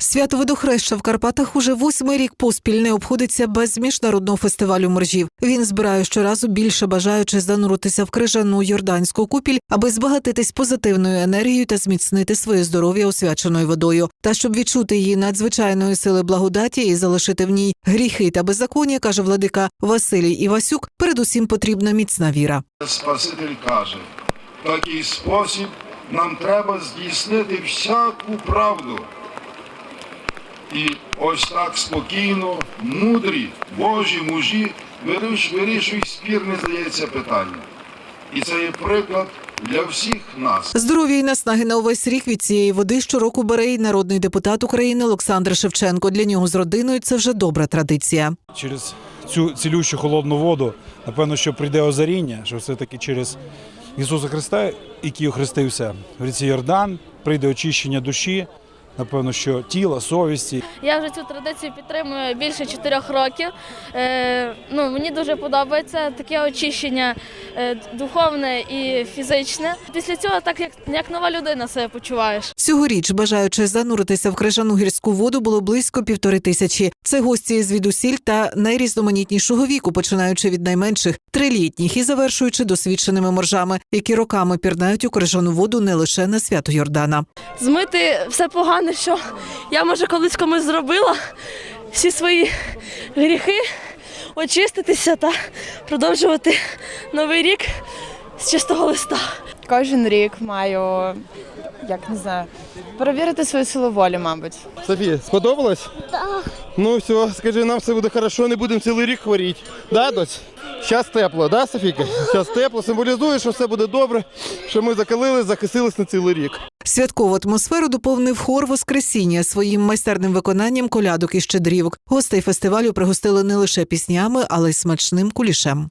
Свято водохреща в Карпатах уже восьмий рік поспіль не обходиться без міжнародного фестивалю моржів. Він збирає щоразу більше бажаючих зануритися в крижану йорданську купіль, аби збагатитись позитивною енергією та зміцнити своє здоров'я освяченою водою. Та щоб відчути її надзвичайної сили благодаті і залишити в ній гріхи та беззаконня, каже владика Василій Івасюк. Передусім потрібна міцна віра. Спаситель каже, в такий спосіб нам треба здійснити всяку правду. І ось так спокійно, мудрі, Божі мужі вирішують спірне, здається, питання. І це є приклад для всіх нас. Здоров'я і наснаги на увесь рік від цієї води щороку бере й народний депутат України Олександр Шевченко. Для нього з родиною це вже добра традиція. через цю цілющу холодну воду, напевно, що прийде озаріння, що все-таки через Ісуса Христа, який охрестився в ріці Йордан, прийде очищення душі, напевно, що тіла, совісті. Я вже цю традицію підтримую більше чотирьох років. Е, ну, мені дуже подобається таке очищення духовне і фізичне. Після цього так як, як нова людина себе почуваєш. Цьогоріч бажаючи зануритися в крижану гірську воду було близько півтори тисячі. Це гості звідусіль та найрізноманітнішого віку, починаючи від найменших трилітніх і завершуючи досвідченими моржами, які роками пірнають у крижану воду не лише на свято Йордана. Змити все погане, що я може колись комусь зробила, всі свої гріхи, очиститися та продовжувати новий рік з чистого листа. Кожен рік маю, як не знаю, перевірити свою силу волі, мабуть. Софія, сподобалось? Так. Ну все, скажи, нам все буде хорошо, не будемо цілий рік хворіти. Да, доць? Зараз тепло, да, Софійка? Зараз тепло, символізує, що все буде добре, що ми закалили, захистились на цілий рік. Святкову атмосферу доповнив хор Воскресіння своїм майстерним виконанням колядок і щедрівок. Гостей фестивалю пригостили не лише піснями, але й смачним кулішем.